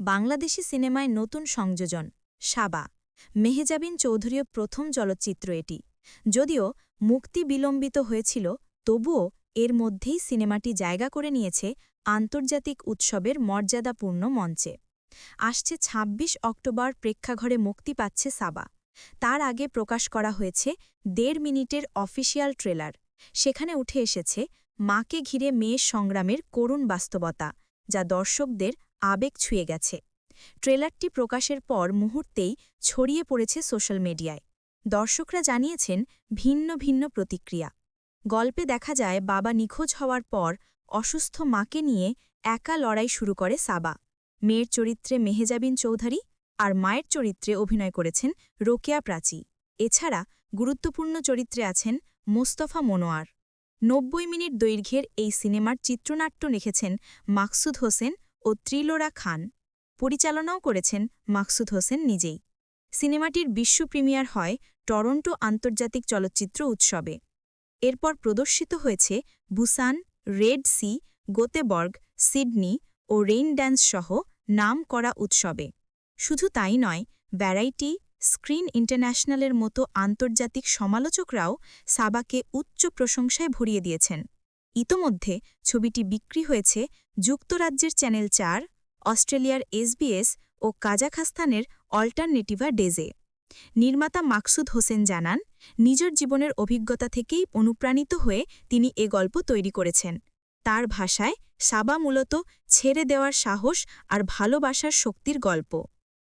বাংলাদেশি সিনেমায় নতুন সংযোজন, সাবা। মেহেজাবিন চৌধুরীর প্রথম চলচ্চিত্র এটি। যদিও মুক্তি বিলম্বিত হয়েছিল, তবুও এর মধ্যেই সিনেমাটি জায়গা করে নিয়েছে আন্তর্জাতিক উৎসবের মর্যাদাপূর্ণ মঞ্চে। আসছে ২৬ অক্টোবর প্রেক্ষাঘরে মুক্তি পাচ্ছে সাবা। তার আগে প্রকাশ করা হয়েছে দেড় মিনিটের অফিসিয়াল ট্রেলার। সেখানে উঠে এসেছে, মাকে ঘিরে মেয়ের সংগ্রামের করুণ বাস্তবতা, যা দর্শকদের আবেগ ছুঁয়ে গেছে। ট্রেলারটি প্রকাশের পর মুহূর্তেই ছড়িয়ে পড়েছে সোশ্যাল মিডিয়ায়। দর্শকরা জানিয়েছেন, ভিন্ন ভিন্ন প্রতিক্রিয়া। গল্পে দেখা যায়, বাবা নিখোঁজ হওয়ার পর অসুস্থ মাকে নিয়ে একা লড়াই শুরু করে সাবা। মেয়ের চরিত্রে মেহেজাবিন চৌধুরী আর মায়ের চরিত্রে অভিনয় করেছেন রোকেয়া প্রাচী। এছাড়া গুরুত্বপূর্ণ চরিত্রে আছেন মোস্তফা মনোয়ার। নব্বই মিনিট দৈর্ঘ্যের এই সিনেমার চিত্রনাট্য লিখেছেন মাকসুদ হোসেন ও ত্রিলোরা খান পরিচালনাও করেছেন মাকসুদ হোসেন নিজেই। সিনেমাটির বিশ্ব প্রিমিয়ার হয় টরন্টো আন্তর্জাতিক চলচ্চিত্র উৎসবে। এরপর প্রদর্শিত হয়েছে Busan, Red Sea, Goteborg, Sydney ও রেইন ড্যান্স সহ নাম করা উৎসবে। শুধু তাই নয়, ভ্যারাইটি, স্ক্রিন ইন্টারন্যাশনালের মতো আন্তর্জাতিক সমালোচকরাও সাবাকে উচ্চ প্রশংসায় ভরিয়ে দিয়েছেন। ইতোমধ্যে ছবিটি বিক্রি হয়েছে যুক্তরাজ্যের চ্যানেল চার, অস্ট্রেলিয়ার এসবিএস ও কাজাখাস্তানের অল্টারনেটিভা ডেজে। নির্মাতা মাকসুদ হোসেন জানান, নিজের জীবনের অভিজ্ঞতা থেকেই অনুপ্রাণিত হয়ে তিনি এ গল্প তৈরি করেছেন। তার ভাষায় সাবা মূলত ছেড়ে দেওয়ার সাহস আর ভালোবাসার শক্তির গল্প।